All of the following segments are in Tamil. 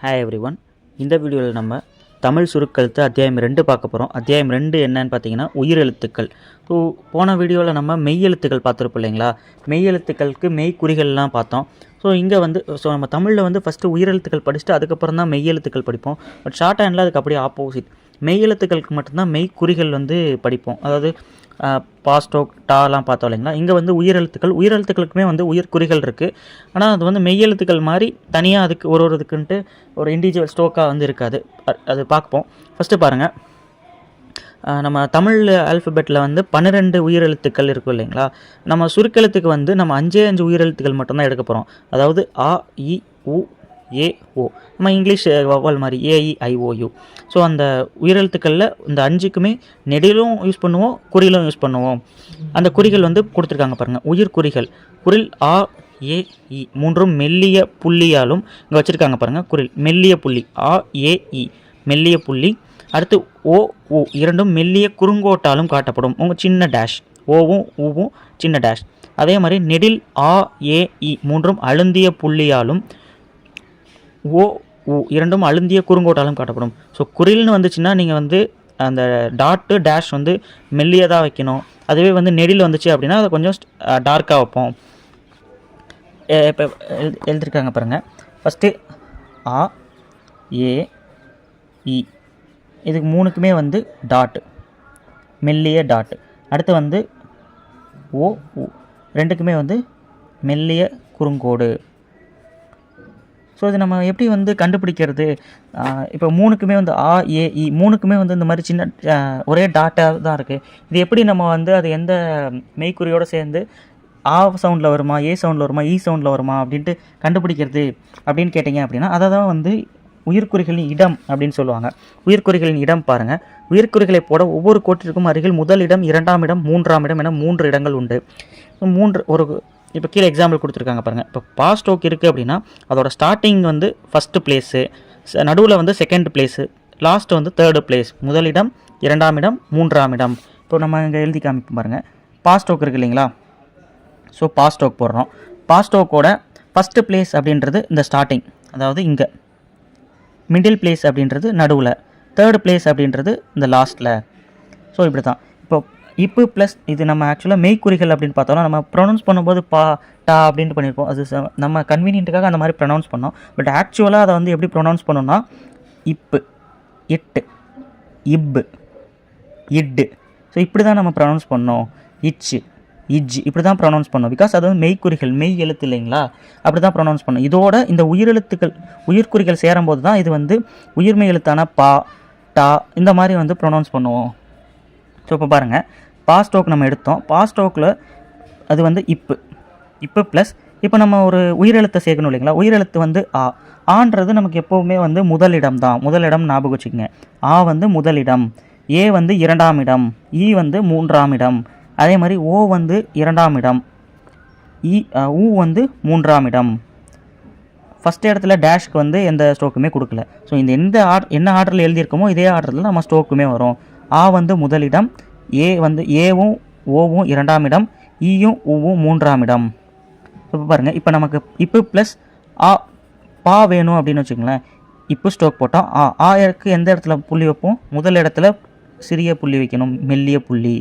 ஹாய் எவ்ரி ஒன் இந்த வீடியோவில் நம்ம தமிழ் சுருக்கெழுத்து அத்தியாயம் ரெண்டு பார்க்க போகிறோம் அத்தியாயம் ரெண்டு என்னன்னு பார்த்தீங்கன்னா உயிரெழுத்துக்கள். ஸோ போன வீடியோவில் நம்ம மெய்யெழுத்துக்கள் பார்த்துருப்போம் இல்லைங்களா? மெய்யெழுத்துக்களுக்கு மெய்க்குறிகள்லாம் பார்த்தோம். ஸோ இங்கே வந்து ஸோ நம்ம தமிழில் வந்து ஃபஸ்ட்டு உயிரெழுத்துக்கள் படிச்சுட்டு அதுக்கப்புறம் தான் மெய்யெழுத்துக்கள் படிப்போம். பட் ஷார்ட் ஹேண்டில் அதுக்கு அப்படியே ஆப்போசிட் மெய் எழுத்துக்களுக்கு மட்டும்தான் மெய்க்குறிகள் வந்து படிப்போம். அதாவது பாஸ்டோக் டாலாம் பார்த்தோம் இல்லைங்களா? இங்கே வந்து உயிரெழுத்துக்கள் உயிரெழுத்துக்களுக்குமே வந்து உயிர் குறிகள் இருக்குது ஆனால் அது வந்து மெய் எழுத்துக்கள் மாதிரி தனியாக அதுக்கு ஒரு ஒரு இதுக்குன்ட்டு ஒரு இண்டிவிஜுவல் ஸ்டோக்காக வந்து இருக்காது. அது பார்ப்போம். ஃபஸ்ட்டு பாருங்கள் நம்ம தமிழ் ஆல்ஃபபெட்டில் வந்து பன்னிரெண்டு உயிரெழுத்துக்கள் இருக்கும் இல்லைங்களா? நம்ம சுருக்கெழுத்துக்கு வந்து நம்ம அஞ்சே அஞ்சு உயிரெழுத்துக்கள் மட்டும்தான் எடுக்க போகிறோம் அதாவது ஆ இ உ ஏ ஓ. நம்ம இங்கிலீஷ் வவ்வால் மாதிரி ஏஇஐஓயு ஸோ அந்த உயிரெழுத்துக்களில் இந்த அஞ்சுக்குமே நெடிலும் யூஸ் பண்ணுவோம் குறிகளும் யூஸ் பண்ணுவோம். அந்த குறிகள் வந்து கொடுத்துருக்காங்க பாருங்கள் உயிர் குறிகள். குரில் ஆ ஏ இ. மூன்றும் மெல்லிய புள்ளியாலும் இங்கே வச்சுருக்காங்க பாருங்கள் குரில் மெல்லிய புள்ளி ஆ ஏ இ. மெல்லிய புள்ளி. அடுத்து ஓ உ. இரண்டும் மெல்லிய குறுங்கோட்டாலும் காட்டப்படும். உங்கள் சின்ன டேஷ் ஓவும் ஊவும் சின்ன டேஷ் அதே மாதிரி நெடில் ஆ ஏ இ. மூன்றும் அழுந்திய புள்ளியாலும் ஓ உ இரண்டும் அழுந்திய குறுங்கோட்டாலும் காட்டப்படும். ஸோ குறில்னு வந்துச்சுன்னா நீங்கள் வந்து அந்த டாட்டு டேஷ் வந்து மெல்லியதாக வைக்கணும். அதுவே வந்து நெடில் வந்துச்சு அப்படின்னா அதை கொஞ்சம் டார்க்காக வைப்போம். இப்போ எழுதிருக்காங்க பாருங்கள் ஃபஸ்ட்டு ஆ ஏ இ. இதுக்கு மூணுக்குமே வந்து டாட்டு மெல்லிய டாட்டு அடுத்து வந்து ஓ உ. ரெண்டுக்குமே வந்து மெல்லிய குறுங்கோடு. ஸோ இது நம்ம எப்படி வந்து கண்டுபிடிக்கிறது? இப்போ மூணுக்குமே வந்து ஆ ஏ இ மூணுக்குமே வந்து இந்த மாதிரி சின்ன ஒரே டாட்டாக தான் இருக்குது இது எப்படி நம்ம வந்து அது எந்த மெய்க்குறியோடு சேர்ந்து ஆ சவுண்டில் வருமா ஏ சவுண்டில் வருமா இ சவுண்டில் வருமா அப்படின்ட்டு கண்டுபிடிக்கிறது அப்படின்னு கேட்டிங்க அப்படின்னா அதை தான் வந்து உயிர்க்குறிகளின் இடம் அப்படின்னு சொல்லுவாங்க. உயிர்குறிகளின் இடம் பாருங்கள் உயிர்குறிகளை போட ஒவ்வொரு கோட்டிற்கும் அருகில் முதல் இடம் இரண்டாம் இடம் மூன்றாம் இடம் என மூன்று இடங்கள் உண்டு. மூன்று ஒரு இப்போ கீழே எக்ஸாம்பிள் கொடுத்துருக்காங்க பாருங்கள் இப்போ பாஸ்டோக் இருக்குது அப்படின்னா அதோட ஸ்டார்டிங் வந்து ஃபஸ்ட்டு பிளேஸு நடுவில் வந்து செகண்ட் பிளேஸு லாஸ்ட்டு வந்து தேர்டு பிளேஸ் முதலிடம் இரண்டாம் இடம் மூன்றாம் இடம். இப்போ நம்ம இங்கே எழுதி காமிப்போம் பாருங்கள் பாஸ்டோக் இருக்குது இல்லைங்களா? ஸோ பாஸ்டோக் போடுறோம். பாஸ்டோக்கோட ஃபஸ்ட்டு பிளேஸ் அப்படின்றது இந்த ஸ்டார்டிங் அதாவது இங்கே. மிடில் பிளேஸ் அப்படின்றது நடுவில். தேர்டு பிளேஸ் அப்படின்றது இந்த லாஸ்ட்டில் ஸோ இப்படி தான் இப்போ இப்பு ப்ளஸ் இது நம்ம ஆக்சுவலாக மெய்க்குறிகள் அப்படின்னு பார்த்தோம்னா நம்ம ப்ரொனவுன்ஸ் பண்ணும்போது பா டா அப்படின்ட்டு பண்ணியிருப்போம் அது நம்ம கன்வீனியன்ட்டுக்காக அந்த மாதிரி ப்ரொனவுன்ஸ் பண்ணோம். பட் ஆக்சுவலாக அதை வந்து எப்படி ப்ரொனவுன்ஸ் பண்ணோம்னா இப்பு இட்டு இப்பு இட்டு. ஸோ இப்படி தான் நம்ம ப்ரொனவுன்ஸ் பண்ணோம். இச்சு இஜ் இப்படி தான் ப்ரொனவுன்ஸ் பண்ணோம். பிகாஸ் அது வந்து மெய்க்குறிகள் மெய் எழுத்து இல்லைங்களா? அப்படி தான் ப்ரொனவுன்ஸ் பண்ணோம். இதோட இந்த உயிரெழுத்துக்கள் உயிர்க்குறிகள் சேரும்போது தான் இது வந்து உயிர்மெய் எழுத்தான பா டா இந்த மாதிரி வந்து ப்ரொனவுன்ஸ் பண்ணுவோம். ஸோ இப்போ பாருங்கள் பாஸ்டோக் நம்ம எடுத்தோம். பாஸ் ஸ்டோக்கில் அது வந்து இப்பு இப்பு ப்ளஸ் இப்போ நம்ம ஒரு உயிரெழுத்தை சேர்க்கணும் இல்லைங்களா? உயிரெழுத்து வந்து ஆ. ஆன்றது நமக்கு எப்போவுமே வந்து முதலிடம் தான். முதலிடம் ஞாபகம் வச்சுக்கோங்க. ஆ வந்து முதலிடம். ஏ வந்து இரண்டாம் இடம். இ வந்து மூன்றாம் இடம். அதே மாதிரி ஓ வந்து இரண்டாம் இடம். இ உ ஊ வந்து மூன்றாம் இடம். ஃபஸ்ட் இடத்துல டேஷ்க்கு வந்து எந்த ஸ்டோக்குமே கொடுக்கல. ஸோ இந்த எந்த ஆட் என்ன ஆர்டரில் எழுதியிருக்கோமோ இதே ஆர்டரில் நம்ம ஸ்டோக்குமே வரும். ஆ வந்து முதலிடம் ஏ வந்து ஏவும் ஓவும் இரண்டாம் இடம் ஈயும் ஊவும் மூன்றாம் இடம் இப்போ பாருங்கள் இப்போ நமக்கு இப்போ ப்ளஸ் ஆ பா வேணும் அப்படின்னு வச்சுக்கோங்களேன். இப்போ ஸ்ட்ரோக் போட்டோம். ஆ ஆயருக்கு எந்த இடத்துல புள்ளி வைப்போம்? முதல் இடத்துல சிறிய புள்ளி வைக்கணும் மெல்லிய புள்ளி.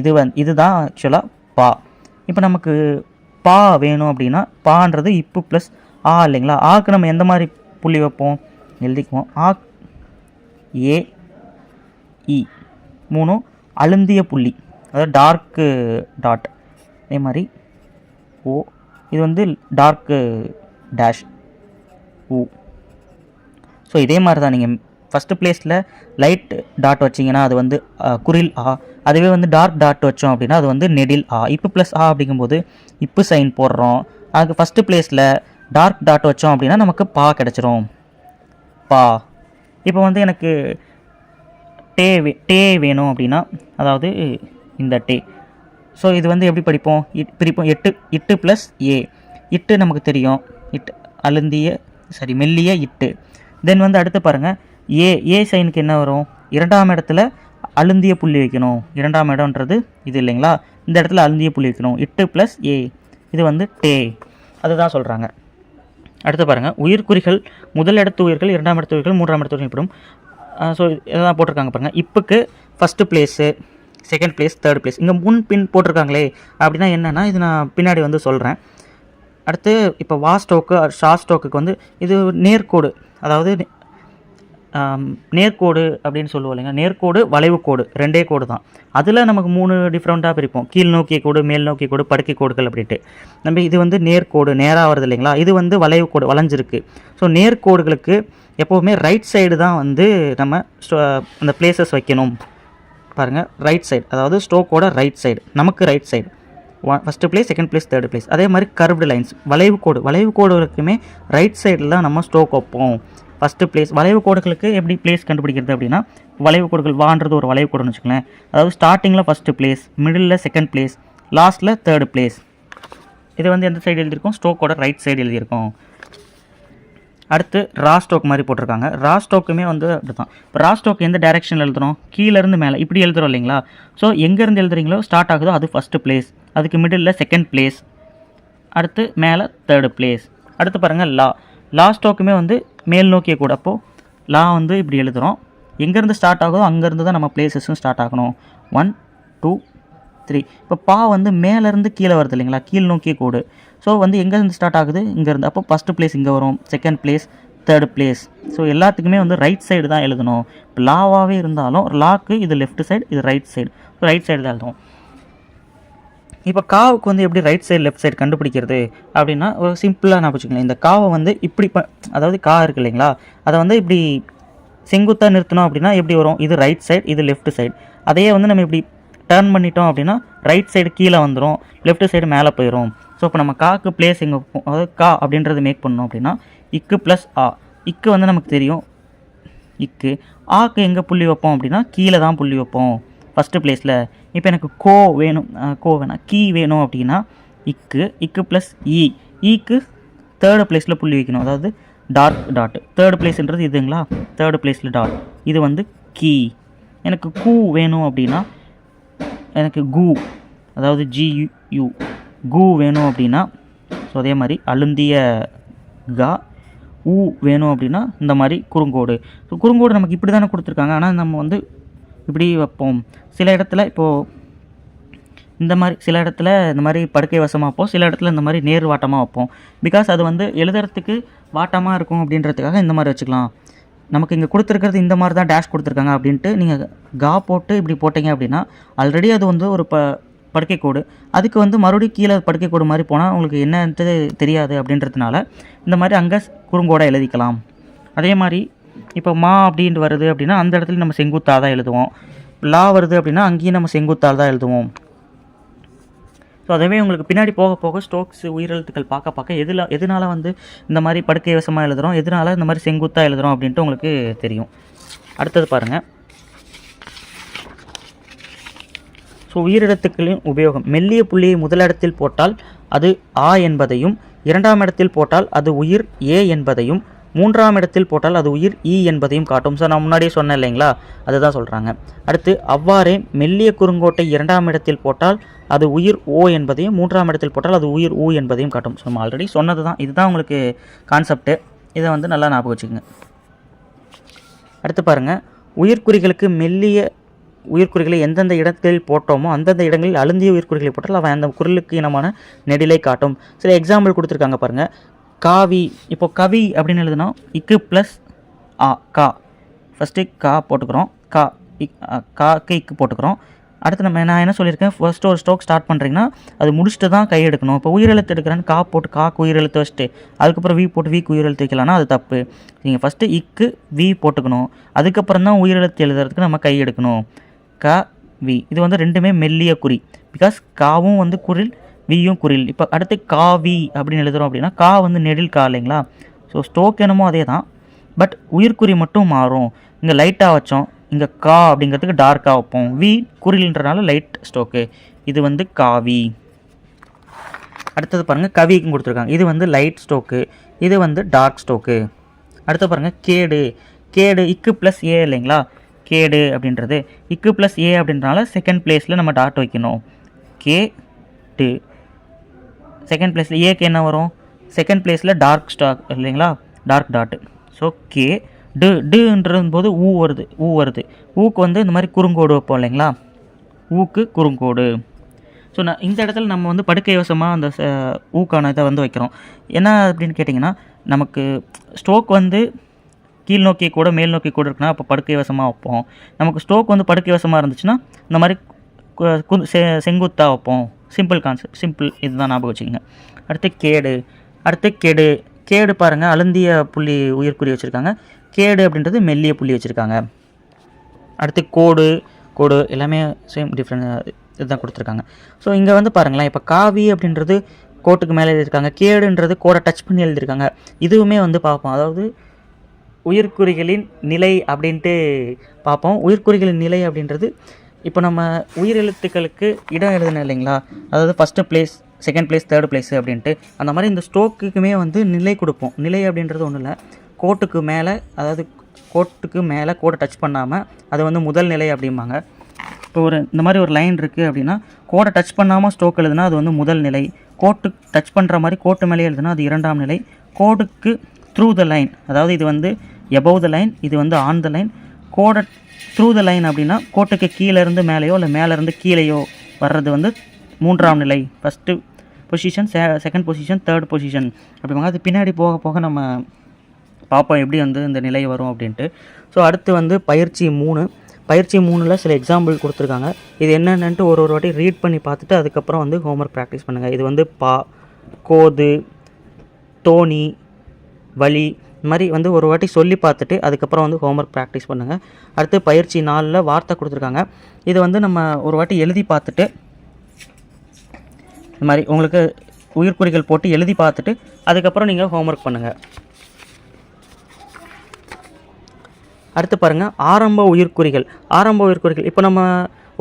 இது வந் இதுதான் ஆக்சுவலாக பா. இப்போ நமக்கு பா வேணும் அப்படின்னா பான்றது இப்போ ப்ளஸ் ஆ இல்லைங்களா? ஆக்கு நம்ம எந்த மாதிரி புள்ளி வைப்போம்? எழுதிக்குவோம். ஆ ஏ இ. மூணும் அழுந்திய புள்ளி. அதாவது டார்க்கு டாட் அதே மாதிரி ஓ. இது வந்து டார்க்கு டேஷ் ஊ ஸோ இதே மாதிரி தான் நீங்கள் ஃபஸ்ட்டு பிளேஸில் லைட் டாட் வச்சிங்கன்னா அது வந்து குரில் ஆ. அதுவே வந்து டார்க் டாட் வச்சோம் அப்படின்னா அது வந்து நெடில் ஆ. இப்போ ப்ளஸ் ஆ அப்படிங்கும்போது இப்பு சைன் போடுறோம். அதுக்கு ஃபஸ்ட்டு பிளேஸில் டார்க் டாட் வச்சோம் அப்படின்னா நமக்கு பா கிடச்சிரும். பா. இப்போ வந்து எனக்கு டே வே டே வேணும் அப்படின்னா அதாவது இந்த டே. ஸோ இது வந்து எப்படி படிப்போம்? இட் பிரிப்போம். எட்டு இட்டு ப்ளஸ் ஏ. இட்டு நமக்கு தெரியும். இட்டு அழுந்திய சரி மெல்லிய இட்டு. தென் வந்து அடுத்து பாருங்கள் ஏ ஏ சைனுக்கு என்ன வரும்? இரண்டாம் இடத்துல அழுந்திய புள்ளி வைக்கணும். இரண்டாம் இடம்ன்றது இது இல்லைங்களா? இந்த இடத்துல அழுந்திய புள்ளி வைக்கணும். இட்டு ப்ளஸ் ஏ. இது வந்து டே. அதுதான் சொல்கிறாங்க அடுத்து பாருங்கள் உயிர்க்குறிகள் முதல் இடத்து உயிர்கள் இரண்டாம் இடத்து உயிர்கள் மூன்றாம் இடத்து உயிர்கள் ஸோ இதெல்லாம் போட்டிருக்காங்க பாருங்கள் இப்போக்கு first place second place third place இங்கே முன் பின் போட்டிருக்காங்களே அப்படின்னா என்னென்னா இது நான் பின்னாடி வந்து சொல்கிறேன் அடுத்து இப்போ வா ஸ்டோக்கு ஷா ஸ்டோக்குக்கு வந்து இது நேர்கோடு அதாவது நேர்கோடு அப்படின்னு சொல்லுவோம் இல்லைங்க. நேர்கோடு வளைவு கோடு ரெண்டே கோடு தான். அதில் நமக்கு மூணு டிஃப்ரெண்ட்டாக பிரிப்போம். கீழ் நோக்கிய கோடு மேல் நோக்கிய கோடு படுக்கை கோடுகள் அப்படின்ட்டு. நம்ம இது வந்து நேர்கோடு நேராக வருது இல்லைங்களா? இது வந்து வளைவு கோடு வளைஞ்சிருக்கு. ஸோ நேர்கோடுகளுக்கு எப்போவுமே ரைட் சைடு தான் வந்து நம்ம ஸ்டோ- அந்த பிளேசஸ் வைக்கணும். பாருங்கள் ரைட் சைடு அதாவது ஸ்டோக்கோட ரைட் சைடு நமக்கு right side first place second place third place அதே மாதிரி கர்வ்டு லைன்ஸ் வளைவு கோடு வளைவு கோடுகளுக்குமே ரைட் சைடில் தான் நம்ம ஸ்டோக் வைப்போம். ஃபஸ்ட்டு பிளேஸ் வளைவு கோடுகளுக்கு எப்படி பிளேஸ் கண்டுபிடிக்கிறது அப்படின்னா வளைவு கோடுகள் வான்றது ஒரு வளைவு கோடுன்னு வச்சுக்கோங்களேன். அதாவது ஸ்டார்டிங்கில் first place middle second place லாஸ்ட்டில் தேர்டு பிளேஸ் இது வந்து எந்த சைடு எழுதியிருக்கோம்? ஸ்டோக்கோட ரைட் சைடு எழுதியிருக்கோம். அடுத்து ரா ஸ்டோக் மாதிரி போட்டிருக்காங்க. ரா ஸ்டோக்குமே வந்து அப்படி தான் இப்போ ரா ஸ்டோக் எந்த டேரெக்ஷனில் எழுதுறோம்? கீழேருந்து மேலே. இப்படி எழுதுறோம் இல்லைங்களா? ஸோ எங்கேருந்து எழுதுறீங்களோ ஸ்டார்ட் ஆகுதோ அது ஃபஸ்ட்டு பிளேஸ் அதுக்கு மிடில் செகண்ட் பிளேஸ் அடுத்து மேலே தேர்டு பிளேஸ் அடுத்து பாருங்கள் லா லா ஸ்டோக்குமே வந்து மேல் நோக்கிய கூட அப்போது லா வந்து இப்படி எழுதுகிறோம் எங்கேருந்து ஸ்டார்ட் ஆகுதோ அங்கேருந்து தான் நம்ம பிளேசஸும் ஸ்டார்ட் ஆகணும். ஒன் டூ த்ரீ இப்போ பா வந்து மேலேருந்து கீழே வருது இல்லைங்களா? கீழ் நோக்கிய கூடு. ஸோ வந்து எங்கேருந்து ஸ்டார்ட் ஆகுது? இங்கேருந்து. அப்போ ஃபஸ்ட்டு பிளேஸ் இங்கே வரும் second place third place so எல்லாத்துக்குமே வந்து ரைட் சைடு தான் எழுதணும். இப்போ லாவாகவே இருந்தாலும் லாக்கு இது லெஃப்ட் சைடு இது ரைட் சைடு ரைட் சைடு தான் எழுதுவோம் இப்போ காவுக்கு வந்து எப்படி ரைட் சைடு லெஃப்ட் சைடு கண்டுபிடிக்கிறது அப்படின்னா ஒரு சிம்பிளாக நான் வச்சுக்கலாம் இந்த காவை வந்து இப்படி ப அதாவது கா இருக்கு இல்லைங்களா? அதை வந்து இப்படி செங்குத்தாக நிறுத்தினோம் அப்படின்னா எப்படி வரும்? இது ரைட் சைடு இது லெஃப்ட் சைடு அதையே வந்து நம்ம இப்படி டர்ன் பண்ணிட்டோம் அப்படின்னா ரைட் சைடு கீழே வந்துடும் லெஃப்ட் சைடு மேலே போயிடும் ஸோ இப்போ நம்ம காக்கு பிளேஸ் எங்கே வைப்போம் அதாவது கா அப்படின்றது மேக் பண்ணோம் அப்படின்னா இக்கு ப்ளஸ் ஆ. இக்கு வந்து நமக்கு தெரியும். இக்கு. ஆக்கு எங்கே புள்ளி வைப்போம் அப்படின்னா கீழே தான் புள்ளி வைப்போம். ஃபஸ்ட்டு பிளேஸில் இப்போ எனக்கு கோ வேணும் கோ வேணாம். கீ வேணும் அப்படின்னா இக்கு இக்கு ப்ளஸ் இ ஈக்கு தேர்டு பிளேஸில் புள்ளி வைக்கணும். அதாவது டாட் டாட் தேர்டு பிளேஸ்ன்றது இதுங்களா? தேர்டு பிளேஸில் டாட் இது வந்து கீ. எனக்கு கூ வேணும் அப்படின்னா எனக்கு கு. அதாவது ஜியு கு வேணும் அப்படின்னா ஸோ அதே மாதிரி அழுந்திய கா ஊ வேணும் அப்படின்னா இந்த மாதிரி குறுங்கோடு. ஸோ குறுங்கோடு நமக்கு இப்படி தானே கொடுத்துருக்காங்க. ஆனால் நம்ம வந்து இப்படி வைப்போம். சில இடத்துல இப்போது இந்த மாதிரி சில இடத்துல இந்த மாதிரி படுக்கை வசமாக வைப்போம். சில இடத்துல இந்த மாதிரி நேர் வாட்டமாக வைப்போம். பிகாஸ் அது வந்து எழுதுறதுக்கு வாட்டமாக இருக்கும் அப்படின்றதுக்காக இந்த மாதிரி வச்சுக்கலாம். நமக்கு இங்கே கொடுத்துருக்கிறது இந்த மாதிரி தான் டேஷ் கொடுத்துருக்காங்க அப்படின்ட்டு நீங்கள் கா போட்டு இப்படி போட்டிங்க அப்படின்னா ஆல்ரெடி அது வந்து ஒரு ப படுக்கை கோடு. அதுக்கு வந்து மறுபடியும் கீழே படுக்கை கோடு மாதிரி போனால் உங்களுக்கு என்னன்றது தெரியாது அப்படின்றதுனால இந்த மாதிரி அங்கே குறுங்கோடை எழுதிக்கலாம். அதே மாதிரி இப்போ மா அப்படின்ட்டு வருது அப்படின்னா அந்த இடத்துல நம்ம செங்குத்தாக தான் எழுதுவோம். லா வருது அப்படின்னா அங்கேயும் நம்ம செங்குத்தாக தான் எழுதுவோம். ஸோ அதுவே உங்களுக்கு பின்னாடி போக போக ஸ்ட்ரோக்ஸ் உயிரெழுத்துக்கள் பார்க்க பார்க்க எதில் எதனால வந்து இந்த மாதிரி படுக்கை வசமாக எழுதுகிறோம் எதனால இந்த மாதிரி செங்குத்தாக எழுதுகிறோம் அப்படின்ட்டு உங்களுக்கு தெரியும். அடுத்தது பாருங்கள் ஸோ உயிரிழத்துக்களின் உபயோகம். மெல்லிய புள்ளியை முதலிடத்தில் போட்டால் அது ஆ என்பதையும் இரண்டாம் இடத்தில் போட்டால் அது உயிர் ஏ என்பதையும் மூன்றாம் இடத்தில் போட்டால் அது உயிர் ஈ என்பதையும் காட்டும். சார் நான் முன்னாடியே சொன்னேன் இல்லைங்களா? அதுதான் சொல்கிறாங்க அடுத்து அவ்வாறே மெல்லிய குறுங்கோட்டை இரண்டாம் இடத்தில் போட்டால் அது உயிர் ஓ என்பதையும் மூன்றாம் இடத்தில் போட்டால் அது உயிர் ஊ என்பதையும் காட்டும். ஸோ நம்ம ஆல்ரெடி சொன்னது தான் இதுதான் உங்களுக்கு கான்செப்ட்டு இதை வந்து நல்லா ஞாபகம் வச்சுக்கோங்க. அடுத்து பாருங்கள் உயிர்குறிகளுக்கு மெல்லிய உயிர்குறிகளை எந்தெந்த இடங்களில் போட்டோமோ அந்தந்த இடங்களில் அழுந்திய உயிர்குறிகளை போட்டால் அவன் அந்த குரலுக்கு இனமான நெடிலை காட்டும். சில எக்ஸாம்பிள் கொடுத்துருக்காங்க பாருங்கள் காவி இப்போ கவி அப்படின்னு எழுதுனா இக்கு ப்ளஸ் ஆ கா. ஃபஸ்ட்டு கா போட்டுக்கிறோம். கா கா காக்கு இக்கு போட்டுக்கிறோம். அடுத்து நம்ம நான் என்ன சொல்லியிருக்கேன்? ஃபர்ஸ்ட் ஒரு ஸ்ட்ரோக் ஸ்டார்ட் பண்ணுறீங்கன்னா அது முடிச்சுட்டு தான் கை எடுக்கணும். இப்போ உயிரெழுத்து எடுக்கிறேன்னு கா போட்டு காக்கு உயிரெழுத்து வச்சுட்டு அதுக்கப்புறம் வி போட்டு வீக்கு உயிரெழுத்து வைக்கலாம்னா அது தப்பு. நீங்கள் ஃபஸ்ட்டு இக்கு வி போட்டுக்கணும். அதுக்கப்புறம் தான் உயிரெழுத்து எழுதுறதுக்கு நம்ம கை எடுக்கணும். க வி இது வந்து ரெண்டுமே மெல்லிய குறி. பிகாஸ் காவும் வந்து குரில் வியும் குரில். இப்போ அடுத்து காவி அப்படின்னு எழுதுறோம் அப்படின்னா கா வந்து நெடில் கா இல்லைங்களா? ஸோ ஸ்டோக் என்னமோ அதே தான் பட் உயிர்குறி மட்டும் மாறும். இங்கே லைட்டாக வச்சோம். இங்கே கா அப்படிங்கிறதுக்கு டார்க்காக வைப்போம். வி குறில்ன்றனால லைட் ஸ்டோக்கு இது வந்து காவி. அடுத்தது பாருங்கள் கவிக்கும் கொடுத்துருக்காங்க. இது வந்து லைட் ஸ்டோக்கு இது வந்து டார்க் ஸ்டோக்கு அடுத்து பாருங்கள் கேடு. கேடு இக்கு ப்ளஸ் ஏ இல்லைங்களா? கேடு அப்படின்றது. இக்கு ப்ளஸ் ஏ அப்படின்றனால செகண்ட் பிளேஸில் நம்ம டாட் வைக்கணும். கே டு செகண்ட் பிளேஸில் ஏக்கு என்ன வரும்? செகண்ட் பிளேஸில் டார்க் ஸ்டாக் இல்லைங்களா? டார்க் டாட்டு ஸோ கே டு டுன்றது போது ஊ வருது ஊ வருது. ஊக்கு வந்து இந்த மாதிரி குறுங்கோடு வைப்போம் இல்லைங்களா? ஊக்கு குறுங்கோடு. ஸோ நான் இந்த இடத்துல நம்ம வந்து படுக்கை வசமாக அந்த ஊக்கான இதை வந்து வைக்கிறோம். என்ன அப்படின்னு கேட்டிங்கன்னா நமக்கு ஸ்ட்ரோக் வந்து கீழ் நோக்கி கூட மேல் நோக்கி கூட இருக்குன்னா அப்போ படுக்கை வசமாக வைப்போம். நமக்கு ஸ்ட்ரோக் வந்து படுக்கை வசமாக இருந்துச்சுன்னா இந்த மாதிரி செ செங்குத்தாக வைப்போம். சிம்பிள் கான்செப்ட் சிம்பிள் இதுதான் ஞாபகம் வச்சுக்கோங்க. அடுத்து கேடு. அடுத்து கெடு. கேடு பாருங்கள் அழுந்திய புள்ளி உயிர்க்குறி வச்சுருக்காங்க. கேடு அப்படின்றது மெல்லிய புள்ளி வச்சுருக்காங்க. அடுத்து கோடு. கோடு எல்லாமே சேம் டிஃப்ரெண்ட் இதுதான் கொடுத்துருக்காங்க. ஸோ இங்கே வந்து பாருங்களேன் இப்போ காவி அப்படின்றது கோட்டுக்கு மேலே எழுதியிருக்காங்க. கேடுன்றது கோடை டச் பண்ணி எழுதியிருக்காங்க. இதுவுமே வந்து பார்ப்போம். அதாவது உயிர்க்குறிகளின் நிலை அப்படின்ட்டு பார்ப்போம். உயிர்க்குறிகளின் நிலை அப்படின்றது இப்போ நம்ம உயிரெழுத்துக்களுக்கு இடம் எழுதணும் இல்லைங்களா? அதாவது first place second place third place அப்படின்ட்டு. அந்த மாதிரி இந்த ஸ்ட்ரோக்குக்குமே வந்து நிலை கொடுப்போம். நிலை அப்படின்றது ஒன்றும் இல்லை கோட்டுக்கு மேலே அதாவது கோட்டுக்கு மேலே கோட்டை டச் பண்ணாமல் அது வந்து முதல் நிலை அப்படிம்பாங்க. இப்போ ஒரு இந்த மாதிரி ஒரு லைன் இருக்குது அப்படின்னா கோடை டச் பண்ணாமல் ஸ்ட்ரோக் எழுதுனா அது வந்து முதல் நிலை. கோட்டு டச் பண்ணுற மாதிரி கோட்டு மேலே எழுதுனா அது இரண்டாம் நிலை. கோடுக்கு த்ரூ த லைன் அதாவது இது வந்து எபவ் த லைன் இது வந்து ஆன் த லைன் கோடை த்ரூ த லைன் அப்படின்னா கோட்டைக்கு கீழேருந்து மேலேயோ இல்லை மேலேருந்து கீழேயோ வர்றது வந்து மூன்றாம் நிலை. ஃபஸ்ட்டு பொசிஷன் செ செகண்ட் பொசிஷன் தேர்ட் பொசிஷன் அப்படிம்பாங்க அது பின்னாடி போக போக நம்ம பார்ப்போம் எப்படி வந்து இந்த நிலை வரும் அப்படின்ட்டு. ஸோ அடுத்து வந்து பயிற்சி மூணு. பயிற்சி மூணில் சில எக்ஸாம்பிள் கொடுத்துருக்காங்க. இது என்னென்னன்ட்டு ஒரு ஒரு வாட்டி ரீட் பண்ணி பார்த்துட்டு அதுக்கப்புறம் வந்து ஹோம்ஒர்க் ப்ராக்டிஸ் பண்ணுங்கள் இது வந்து பா கோது தோணி வழி இது மாதிரி வந்து ஒரு வாட்டி சொல்லி பார்த்துட்டு அதுக்கப்புறம் வந்து ஹோம்ஒர்க் ப்ராக்டிஸ் பண்ணுங்கள் அடுத்து பயிற்சி நாளில் வார்த்தை கொடுத்துருக்காங்க. இது வந்து நம்ம ஒரு வாட்டி எழுதி பார்த்துட்டு இது மாதிரி உங்களுக்கு உயிர்குறிகள் போட்டு எழுதி பார்த்துட்டு அதுக்கப்புறம் நீங்கள் ஹோம்ஒர்க் பண்ணுங்கள் அடுத்து பாருங்கள் ஆரம்ப உயிர்க்குறிகள் ஆரம்ப உயிர்க்குறிகள் இப்போ நம்ம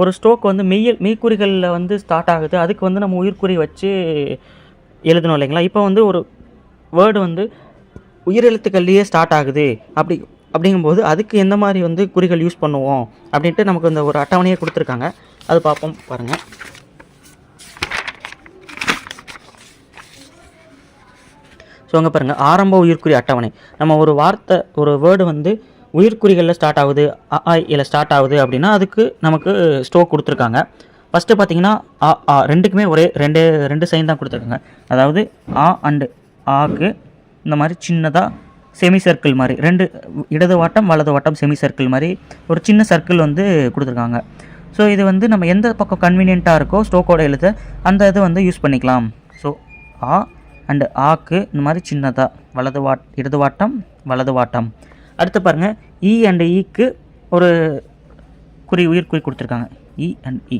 ஒரு ஸ்ட்ரோக் வந்து மெய்யல் மெய்க்குறிகளில் வந்து ஸ்டார்ட் ஆகுது. அதுக்கு வந்து நம்ம உயிர்குறி வச்சு எழுதணும் இல்லைங்களா? இப்போ வந்து ஒரு வேர்டு வந்து உயிரெழுத்துக்கள்லேயே ஸ்டார்ட் ஆகுது அப்படி அப்படிங்கும்போது அதுக்கு எந்த மாதிரி வந்து குறிகள் யூஸ் பண்ணுவோம் அப்படின்ட்டு நமக்கு இந்த ஒரு அட்டவணையை கொடுத்துருக்காங்க. அது பார்ப்போம் பாருங்கள் ஸோ அங்கே பாருங்கள் ஆரம்ப உயிர்க்குறி அட்டவணை. நம்ம ஒரு வார்த்தை ஒரு வேர்டு வந்து உயிர்க்குறிகளில் ஸ்டார்ட் ஆகுது அ ஆ ஸ்டார்ட் ஆகுது அப்படின்னா அதுக்கு நமக்கு ஸ்டோக் கொடுத்துருக்காங்க. ஃபஸ்ட்டு பார்த்தீங்கன்னா ஆ ஆ ரெண்டுக்குமே ஒரே ரெண்டு ரெண்டு சைன் தான் கொடுத்துருக்காங்க. அதாவது ஆ அண்டு ஆக்கு இந்த மாதிரி சின்னதாக செமி சர்க்கிள் மாதிரி ரெண்டு இடது வாட்டம் வலது வாட்டம் செமி சர்க்கிள் மாதிரி ஒரு சின்ன சர்க்கிள் வந்து கொடுத்துருக்காங்க. ஸோ இது வந்து நம்ம எந்த பக்கம் கன்வீனியண்ட்டாக இருக்கோ ஸ்டோக்கோட எழுத அந்த இது வந்து யூஸ் பண்ணிக்கலாம். ஸோ ஆ அண்டு ஆக்கு இந்த மாதிரி சின்னதாக வலது வாட் இடது வாட்டம் வலது வாட்டம். அடுத்து பாருங்கள் இ e அண்டு ஈக்கு e ஒரு குறி உயிர் குறி கொடுத்துருக்காங்க. இ அண்ட் இ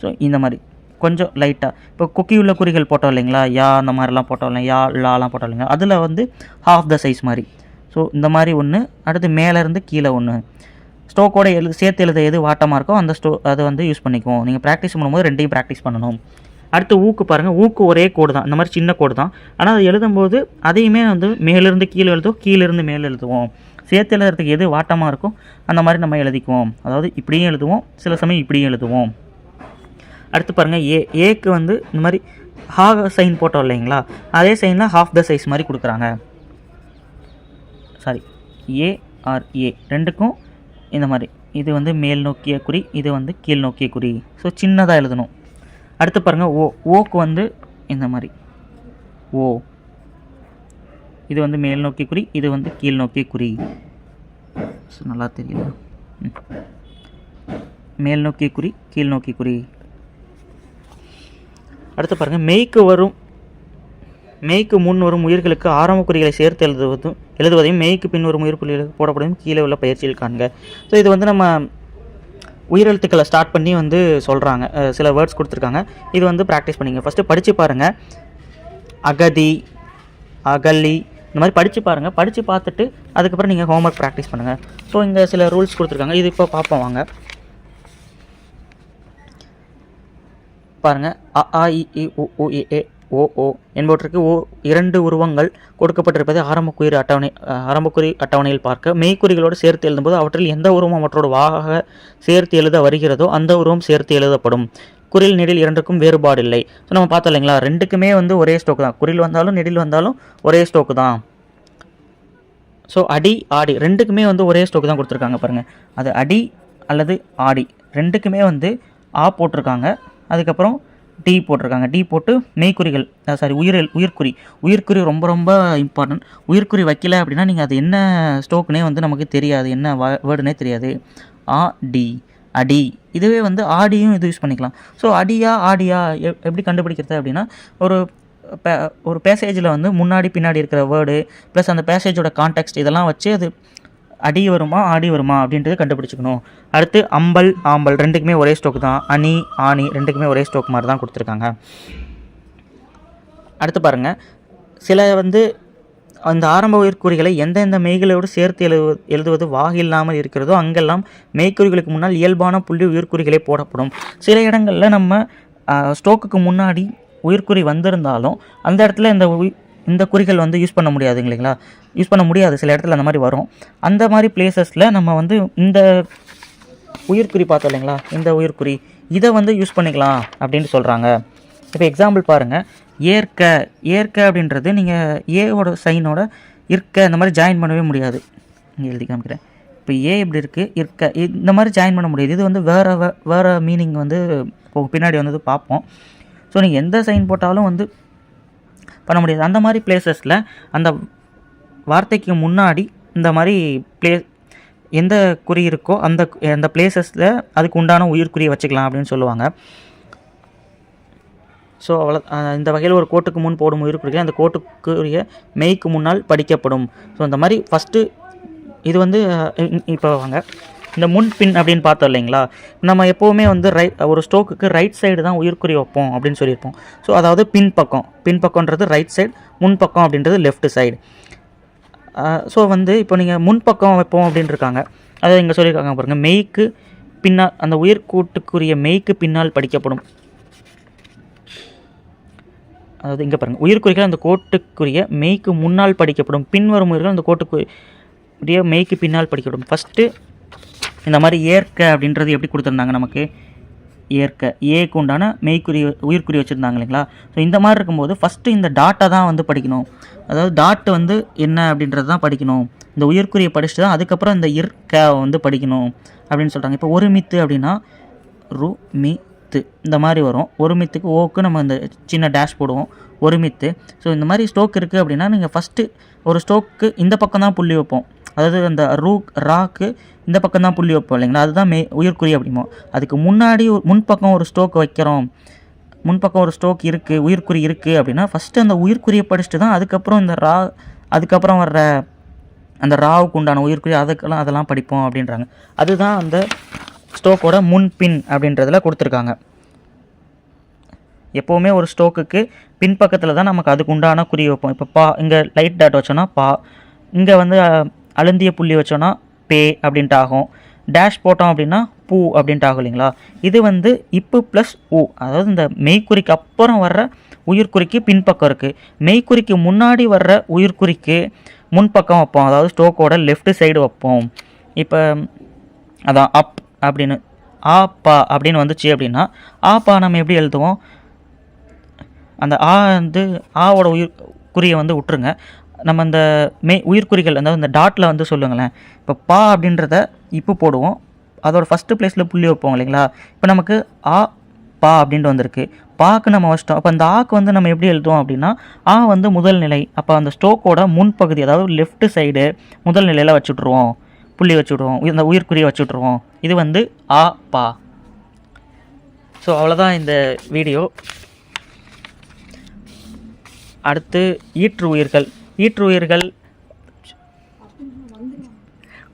ஸோ இந்த மாதிரி. கொஞ்சம் லைட்டாக இப்போ குக்கி உள்ள குறிகள் போட்டோம் இல்லைங்களா? யா அந்த மாதிரிலாம் போட்டோம் இல்லை யா லாலாம் போட்டோம் இல்லைங்களா? அதில் வந்து ஹாஃப் த சைஸ் மாதிரி. ஸோ இந்த மாதிரி ஒன்று அடுத்து மேலேருந்து கீழே ஒன்று ஸ்டோக்கோட எழு சேர்த்து எழுத எது வாட்டமாக இருக்கோ அந்த ஸ்டோ அதை வந்து யூஸ் பண்ணிக்குவோம். நீங்கள் ப்ராக்டிஸ் பண்ணும்போது ரெண்டையும் ப்ராக்டிஸ் பண்ணணும். அடுத்து ஊக்கு பாருங்கள் ஊக்கு ஒரே கோடு தான். இந்த மாதிரி சின்ன கோடு தான். ஆனால் அது எழுதும்போது அதையுமே வந்து மேலிருந்து கீழே எழுதுவோம் கீழேருந்து மேலே எழுதுவோம். சேர்த்து எழுதுறதுக்கு எது வாட்டமாக இருக்கோ அந்த மாதிரி நம்ம எழுதிக்குவோம். அதாவது இப்படியும் எழுதுவோம் சில சமயம் இப்படியும் எழுதுவோம். அடுத்து பாருங்கள் ஏ ஏக்கு வந்து இந்த மாதிரி ஹா சைன் போட்டோம் இல்லைங்களா? அதே சைனில் ஹாஃப் த சைஸ் மாதிரி கொடுக்குறாங்க. சாரி ஏ ஆர் ஏ ரெண்டுக்கும் இந்த மாதிரி. இது வந்து மேல் நோக்கிய குறி இது வந்து கீழ் நோக்கிய குறி. ஸோ சின்னதாக எழுதணும். அடுத்து பாருங்கள் ஓ ஓக்கு வந்து இந்த மாதிரி. ஓ இது வந்து மேல் நோக்கிய குறி இது வந்து கீழ் நோக்கிய குறி. ஸோ நல்லா தெரியல. ம். மேல் நோக்கிய குறி கீழ் நோக்கிய குறி. அடுத்து பாருங்கள் மெய்க்கு வரும் மெய்க்கு முன் வரும் உயிர்களுக்கு ஆரம்ப குறிகளை சேர்த்து எழுதுவதும் எழுதுவதையும் மெய்க்கு பின் வரும் உயிர் புள்ளிகளுக்கு போடப்படும் கீழே உள்ள பயிற்சியில் காண்க. ஸோ இது வந்து நம்ம உயிரெழுத்துக்களை ஸ்டார்ட் பண்ணி வந்து சொல்கிறாங்க சில வேர்ட்ஸ் கொடுத்துருக்காங்க. இது வந்து ப்ராக்டிஸ் பண்ணிங்க. ஃபஸ்ட்டு படித்து பாருங்கள் அகதி அகலி இந்த மாதிரி படித்து பாருங்கள் படித்து பார்த்துட்டு அதுக்கப்புறம் நீங்கள் ஹோம்ஒர்க் ப்ராக்டிஸ் பண்ணுங்கள் ஸோ இங்கே சில ரூல்ஸ் கொடுத்துருக்காங்க. இது இப்போ பார்ப்போம் வாங்க. பாருங்கள் அ ஆ இ இ உ உ இ ஏ ஓ ஓ என்பவற்றுக்கு ஓ இரண்டு உருவங்கள் கொடுக்கப்பட்டிருப்பதை ஆரம்பக்குயிர் அட்டவணை ஆரம்பக்குறி அட்டவணையில் பார்க்க. மெய்க்குறிகளோடு சேர்த்து எழுதும்போது அவற்றில் எந்த உருவம் அவற்றோடு வாக சேர்த்து எழுத வருகிறதோ அந்த உருவம் சேர்த்து எழுதப்படும். குரில் நெடில் இரண்டுக்கும் வேறுபாடு இல்லை ஸோ நம்ம பார்த்தோம் இல்லைங்களா? ரெண்டுக்குமே வந்து ஒரே ஸ்டோக்கு தான். குரில் வந்தாலும் நெடில் வந்தாலும் ஒரே ஸ்டோக்கு தான். ஸோ அடி ஆடி ரெண்டுக்குமே வந்து ஒரே ஸ்டோக்கு தான் கொடுத்துருக்காங்க பாருங்கள் அது அடி அல்லது ஆடி. ரெண்டுக்குமே வந்து ஆ போட்டிருக்காங்க. அதுக்கப்புறம் டீ போட்டிருக்காங்க. டீ போட்டு மெய்க்குறிகள் சாரி உயிரில் உயிர்க்குறி. உயிர்க்குறி ரொம்ப ரொம்ப இம்பார்ட்டன்ட் உயிர்க்குறி வைக்கல அப்படின்னா நீங்கள் அது என்ன ஸ்டோக்குனே வந்து நமக்கு தெரியாது. என்ன வேர்டுனே தெரியாது. ஆ டி அடி. இதுவே வந்து ஆடியும் இது யூஸ் பண்ணிக்கலாம். ஸோ அடியா ஆடியா எப்படி கண்டுபிடிக்கிறது அப்படின்னா ஒரு பே- ஒரு பேசேஜில் வந்து முன்னாடி பின்னாடி இருக்கிற வேர்டு ப்ளஸ் அந்த பேசேஜோட கான்டெக்ட் இதெல்லாம் வச்சு அது அடி வருமா ஆடி வருமா அப்படின்றத கண்டுபிடிச்சிக்கணும். அடுத்து அம்பல் ஆம்பல் ரெண்டுக்குமே ஒரே ஸ்டோக் தான். அணி ஆணி ரெண்டுக்குமே ஒரே ஸ்டோக் மாதிரி தான் கொடுத்துருக்காங்க. அடுத்து பாருங்கள் சில வந்து அந்த ஆரம்ப உயிர்க்குறிகளை எந்தெந்த மெய்களோடு சேர்த்து எழுது எழுதுவது வாகில்லாமல் இருக்கிறதோ அங்கெல்லாம் மெய்க்குறிகளுக்கு முன்னால் இயல்பான புள்ளி உயிர்க்குறிகளே போடப்படும். சில இடங்களில் நம்ம ஸ்டோக்குக்கு முன்னாடி உயிர்க்குறி வந்திருந்தாலும் அந்த இடத்துல இந்த இந்த குறிகள் வந்து யூஸ் பண்ண முடியாது இல்லைங்களா? யூஸ் பண்ண முடியாது. சில இடத்துல அந்த மாதிரி வரும். அந்த மாதிரி பிளேசஸில் நம்ம வந்து இந்த உயிர்க்குறி பார்த்தோம் இல்லைங்களா? இந்த உயிர்க்குறி. இதை வந்து யூஸ் பண்ணிக்கலாம் அப்படின்னு சொல்கிறாங்க இப்போ எக்ஸாம்பிள் பாருங்கள் ஏற்க. ஏற்க அப்படின்றது நீங்கள் ஏவோட சைனோட இருக்க இந்த மாதிரி ஜாயின் பண்ணவே முடியாது. இங்கே எழுதி காமிக்கிறேன். இப்போ ஏ இப்படி இருக்குது இருக்க. இந்த மாதிரி ஜாயின் பண்ண முடியாது. இது வந்து வேறு வேறு மீனிங் வந்து இப்போ பின்னாடி வந்தது பார்ப்போம். ஸோ நீங்கள் எந்த சைன் போட்டாலும் வந்து பண்ண முடியாது. அந்த மாதிரி பிளேசஸில் அந்த வார்த்தைக்கு முன்னாடி இந்த மாதிரி ப்ளே எந்த குறி இருக்கோ அந்த அந்த பிளேசஸில் அதுக்கு உண்டான உயிர்க்குறியை வச்சுக்கலாம் அப்படின்னு சொல்லுவாங்க. ஸோ அவ்வளோ இந்த வகையில் ஒரு கோட்டுக்கு முன் போடும் உயிர்க்குறிகள் அந்த கோட்டுக்குரிய மெய்க்கு முன்னால் படிக்கப்படும். ஸோ இந்த மாதிரி ஃபஸ்ட்டு இது வந்து இப்போ வாங்க. இந்த முன் பின் அப்படின்னு பார்த்தோம் இல்லைங்களா? நம்ம எப்போவுமே வந்து ரைட் ஒரு ஸ்டோக்குக்கு ரைட் சைடு தான் உயிர்க்குறி வைப்போம் அப்படின்னு சொல்லியிருப்போம். ஸோ அதாவது பின் பக்கம். பின் பக்கம்ன்றது ரைட் சைடு முன் பக்கம் அப்படின்றது லெஃப்ட் சைடு ஸோ வந்து இப்போ நீங்கள் முன்பக்கம் வைப்போம் அப்படின்னு இருக்காங்க. அதாவது இங்கே சொல்லியிருக்காங்க பாருங்கள் மெய்க்கு பின்னால் அந்த உயிர்கூட்டுக்குரிய மெய்க்கு பின்னால் படிக்கப்படும். அதாவது இங்கே பாருங்கள் உயிர்குறிகள் அந்த கோட்டுக்குரிய மெய்க்கு முன்னால் படிக்கப்படும். பின்வரும் உயிர்கள் அந்த கோட்டுக்குரிய மெய்க்கு பின்னால் படிக்கப்படும். ஃபஸ்ட்டு இந்த மாதிரி ஏற்க அப்படின்றது எப்படி கொடுத்துருந்தாங்க நமக்கு? ஏற்க. ஏக்கு உண்டான மெய்க்குறி உயிர்க்குறி வச்சுருந்தாங்க இல்லைங்களா? ஸோ இந்த மாதிரி இருக்கும்போது ஃபஸ்ட்டு இந்த டாட்டை தான் வந்து படிக்கணும். அதாவது டாட் வந்து என்ன அப்படின்றது தான் படிக்கணும். இந்த உயிர்க்குறியை படிச்சுட்டு தான் அதுக்கப்புறம் இந்த இர்க்க வந்து படிக்கணும் அப்படின்னு சொல்கிறாங்க இப்போ ஒரு மித்து அப்படின்னா ரு மி இந்த மாதிரி வரும். ஒரு மித்துக்கு ஓக்கு நம்ம இந்த சின்ன டேஷ் போடுவோம். ஒரு மித்து. ஸோ இந்த மாதிரி ஸ்டோக் இருக்குது அப்படின்னா நீங்கள் ஃபஸ்ட்டு ஒரு ஸ்டோக்கு இந்த பக்கம் தான் புள்ளி வைப்போம். அதாவது அந்த ரூ ராக்கு இந்த பக்கம் தான் புள்ளி வைப்போம் இல்லைங்களா? அதுதான் மே உயிர்குறி அப்படிமோ அதுக்கு முன்னாடி முன்பக்கம் ஒரு ஸ்டோக் வைக்கிறோம். முன்பக்கம் ஒரு ஸ்டோக் இருக்குது உயிர்குறி இருக்குது அப்படின்னா ஃபஸ்ட்டு அந்த உயிர்குறியை படிச்சுட்டு தான் அதுக்கப்புறம் இந்த ரா அதுக்கப்புறம் வர்ற அந்த ராவுக்கு உண்டான உயிர்குறி அதுக்கெல்லாம் அதெல்லாம் படிப்போம் அப்படின்றாங்க. அதுதான் அந்த ஸ்டோக்கோட முன்பின் அப்படின்றதில் கொடுத்துருக்காங்க. எப்போவுமே ஒரு ஸ்டோக்குக்கு பின்பக்கத்தில் தான் நமக்கு அதுக்கு உண்டான குறி வைப்போம். இப்போ பா இங்கே லைட் டாட் வச்சோன்னா பா இங்கே வந்து அழுந்திய புள்ளி வச்சோன்னா பே அப்படின்ட்டு ஆகும் டேஷ் போட்டோம் அப்படின்னா பூ அப்படின்ட்டு ஆகும் இல்லைங்களா? இது வந்து இப்பு ப்ளஸ் ஊ அதாவது இந்த மெய்க்குறிக்கு அப்புறம் வர்ற உயிர்குறிக்கு பின்பக்கம் இருக்குது மெய்க்குறிக்கு முன்னாடி வர்ற உயிர்குறிக்கு முன்பக்கம் வைப்போம். அதாவது ஸ்டோக்கோட லெஃப்ட் சைடு வைப்போம். இப்போ அதான் அப் அப்படின்னு. ஆ பா அப்படின்னு வந்துச்சு அப்படின்னா ஆ பா நம்ம எப்படி எழுதுவோம்? அந்த ஆ வந்து ஆவோட உயிர் குறியை வந்து விட்டுருங்க. நம்ம இந்த மே உயிர்க்குறிகள் அதாவது இந்த டாட்டில் வந்து சொல்லுங்களேன். இப்போ பா அப்படின்றத இப்போ போடுவோம். அதோட ஃபஸ்ட்டு பிளேஸில் புள்ளி வைப்போம் இல்லைங்களா? இப்போ நமக்கு ஆ பா அப்படின்ட்டு வந்திருக்கு. பாக்கு நம்ம வச்சிட்டோம். அப்போ அந்த ஆக்கு வந்து நம்ம எப்படி எழுதுவோம் அப்படின்னா ஆ வந்து முதல் நிலை. அப்போ அந்த ஸ்டோக்கோட முன்பகுதி அதாவது லெஃப்ட் சைடு முதல் நிலையில் வச்சுட்ருவோம் புள்ளி வச்சுட்ருவோம் இந்த உயிர்க்குறியை வச்சுட்ருவோம் இது வந்து ஆ பா. ஸோ அவ்வளோதான் இந்த வீடியோ அடுத்து ஈற்று உயிர்கள். ஈற்று உயிர்கள்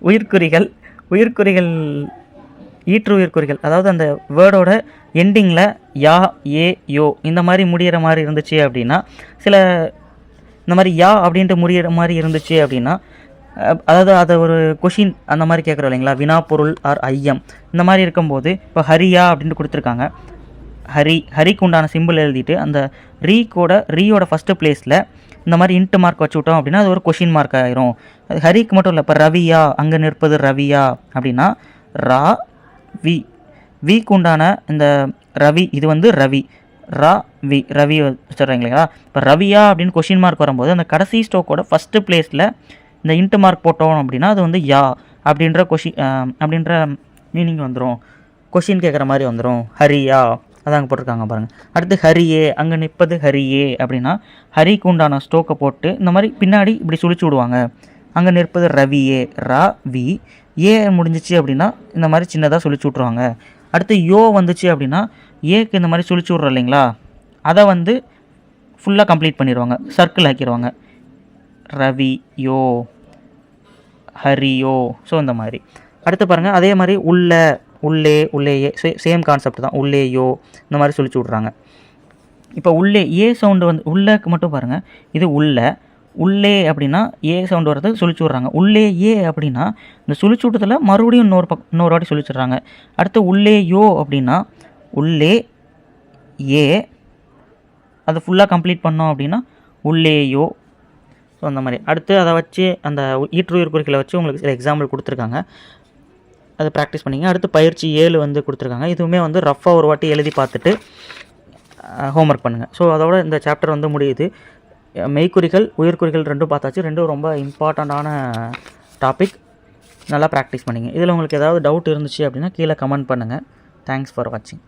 உயிர்க்குறிகள் உயிர்க்குறிகள் ஈற்று உயிர்க்குறிகள் அதாவது அந்த வேர்டோட எண்டிங்கில் யா ஏ யோ இந்த மாதிரி முடிகிற மாதிரி இருந்துச்சு அப்படின்னா சில இந்த மாதிரி யா அப்படின்ட்டு முடியிற மாதிரி இருந்துச்சு அப்படின்னா அதாவது அதை ஒரு கொஷின் அந்த மாதிரி கேட்குறோம் இல்லைங்களா? வினா பொருள் ஆர் ஐயம். இந்த மாதிரி இருக்கும்போது இப்போ ஹரியா அப்படின்ட்டு கொடுத்துருக்காங்க. ஹரி ஹரிக்கு உண்டான சிம்பிள் எழுதிட்டு அந்த ரீக்கோட ரீயோட ஃபஸ்ட்டு பிளேஸில் இந்த மாதிரி இன்ட்டு மார்க் வச்சு விட்டோம் அப்படின்னா அது ஒரு கொஷின் மார்க் ஆயிரும். அது ஹரிக்கு மட்டும் இல்லை இப்போ ரவியா அங்கே நிற்பது ரவியா அப்படின்னா ரா வி விக்கு உண்டான இந்த ரவி இது வந்து ரவி. ரா வி ரவி வச்சுட்றீங்க இல்லையா? இப்போ ரவியா அப்படின்னு கொஷின் மார்க் வரும்போது அந்த கடைசி ஸ்டோக்கோட ஃபஸ்ட்டு பிளேஸில் இந்த இன்ட்டு மார்க் போட்டோம் அப்படின்னா அது வந்து யா அப்படின்ற கொஷின் அப்படின்ற மீனிங் வந்துடும் கொஷின் கேட்குற மாதிரி வந்துடும் ஹரியா. அதாங்க போட்டிருக்காங்க பாருங்கள் அடுத்து ஹரியே அங்கே நிற்பது ஹரியே அப்படின்னா ஹரிக்கு உண்டான ஸ்டோக்கை போட்டு இந்த மாதிரி பின்னாடி இப்படி சுழிச்சு விடுவாங்க. அங்கே நிற்பது ரவியே ரா வி. ஏ முடிஞ்சிச்சு அப்படின்னா இந்த மாதிரி சின்னதாக சுழிச்சு விட்ருவாங்க அடுத்து யோ வந்துச்சு அப்படின்னா ஏக்கு இந்த மாதிரி சுழிச்சு விட்றோம் இல்லைங்களா? அதை வந்து ஃபுல்லாக கம்ப்ளீட் பண்ணிடுவாங்க. சர்க்கிள் ஆக்கிடுவாங்க. ரவி யோ ஹரியோ ஸோ இந்த மாதிரி. அடுத்து பாருங்கள் அதே மாதிரி உள்ள உள்ளே உள்ளேயே சே சேம் கான்செப்ட் தான். உள்ளேயோ இந்த மாதிரி சொல்லிச்சு விட்றாங்க. இப்போ உள்ளே ஏ சவுண்டு வந்து உள்ளக்கு மட்டும் பாருங்கள் இது உள்ளே உள்ளே அப்படின்னா ஏ சவுண்டு வர்றது சுழிச்சு விட்றாங்க. உள்ளே ஏ அப்படின்னா இந்த சுழிச்சு விட்டதில் மறுபடியும் இன்னொரு பக் இன்னொரு வாட்டி சுழிச்சிடுறாங்க அடுத்து உள்ளே யோ அப்படின்னா உள்ளே ஏ அது ஃபுல்லாக கம்ப்ளீட் பண்ணோம் அப்படின்னா உள்ளே யோ ஸோ அந்த மாதிரி. அடுத்து அதை வச்சு அந்த ஈற்றுயிர் குறிக்கலை வச்சு உங்களுக்கு சில எக்ஸாம்பிள் கொடுத்துருக்காங்க. அதை ப்ராக்டிஸ் பண்ணிங்க. அடுத்து பயிற்சி ஏழு வந்து கொடுத்துருக்காங்க. இதுவுமே வந்து ரஃப்பாக ஒரு வாட்டி எழுதி பார்த்துட்டு ஹோம்ஒர்க் பண்ணுங்கள் ஸோ அதோட இந்த சாப்டர் வந்து முடியுது. மெய்க்குறிகள் உயிர்குறிகள் ரெண்டும் பார்த்தாச்சு. ரெண்டும் ரொம்ப இம்பார்ட்டண்ட்டான டாபிக் நல்லா ப்ராக்டிஸ் பண்ணிங்க. இதில் உங்களுக்கு ஏதாவது டவுட் இருந்துச்சு அப்படின்னா கீழே கமெண்ட் பண்ணுங்கள் தேங்க்ஸ் ஃபார் வாட்சிங்